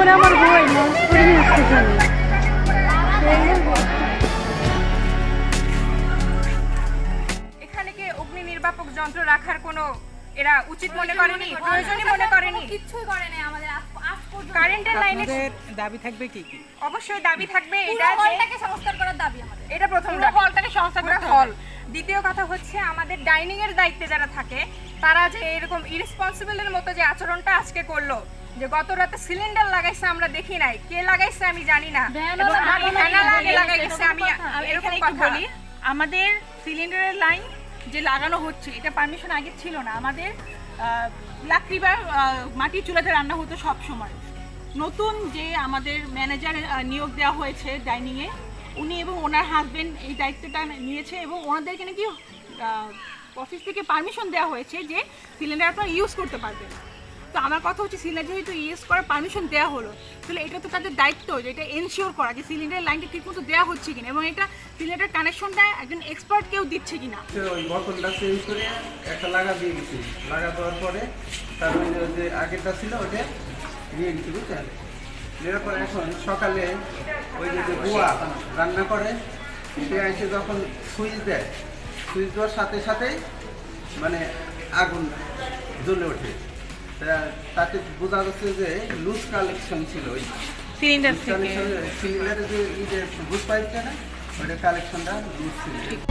করে আমার বই লঞ্চ করে এখানে কি অগ্নি নির্বাপক যন্ত্র রাখার কোনো এরা উচিত মনে করেনি? প্রয়োজনই মনে করেনি। করে নাই আমাদের কারেন্টের লাইনে দাবি থাকবে কি কি? অবশ্যই দাবি থাকবে। এটা হলটাকে সংস্কার করার দাবি আমাদের। এটা প্রথম পুরো হলটাকে সংস্কার করতে হল। দ্বিতীয় কথা হচ্ছে আমাদের ডাইনিং এর দায়িত্বে যারা থাকে তারা যে এরকম ইরেসপন্সিবলের মতো যে আচরণটা আজকে করল যে গত রাতে সিলিন্ডার লাগাইছে আমরা দেখি নাই। কে লাগাইছে আমি জানি না। লাগাইছে আমি এরকম কথা। বলি আমাদের সিলিন্ডারের লাইন যে লাগানো হচ্ছে এটা পারমিশন আগে ছিল না। আমাদের লাকড়ি বা মাটির চুলাতে রান্না হতো সব সময়। নতুন যে আমাদের ম্যানেজার নিয়োগ দেওয়া হয়েছে ডাইনিংয়ে উনি এবং ওনার হাজবেন্ড এই দায়িত্বটা নিয়েছে এবং ওনাদেরকে নাকি অফিস থেকে পারমিশন দেওয়া হয়েছে যে সিলিন্ডার আপনারা ইউজ করতে পারবেন। তো আমার কথা হচ্ছে সিলিন্ডার যেহেতু ইউজ করার পারমিশন দেওয়া হলো, তাহলে এটা তো তাদের দায়িত্ব যে এটা এনশিওর করা যে সিলিন্ডারের লাইনটা ঠিকমতো দেওয়া হচ্ছে কিনা এবং এটা সিলিন্ডার কানেকশনটা একজন এক্সপার্ট কেউ দিচ্ছে কিনা। ওই বোতলটা চেঞ্জ করে একটা লাগা দিয়ে গেছি লাগা দেওয়ার পরে তার যে- আগেরটা ছিল ওটা নিয়ে গেছি বুঝছেন নেওয়ার পরে এখন সকালে ওই যে বুয়া রান্না করে, সে এসে যখন সুইচ দেয়, সুইচ দেওয়ার সাথে সাথেই মানে আগুন জ্বলে ওঠে। তাতে বোঝা যাচ্ছে যে লুজ কালেকশন ছিল ওই সিলিন্ডার সিলিন্ডারের যে এই যে বুঝ পাইপটা না ওইটা কালেকশনটা লুজ ছিল।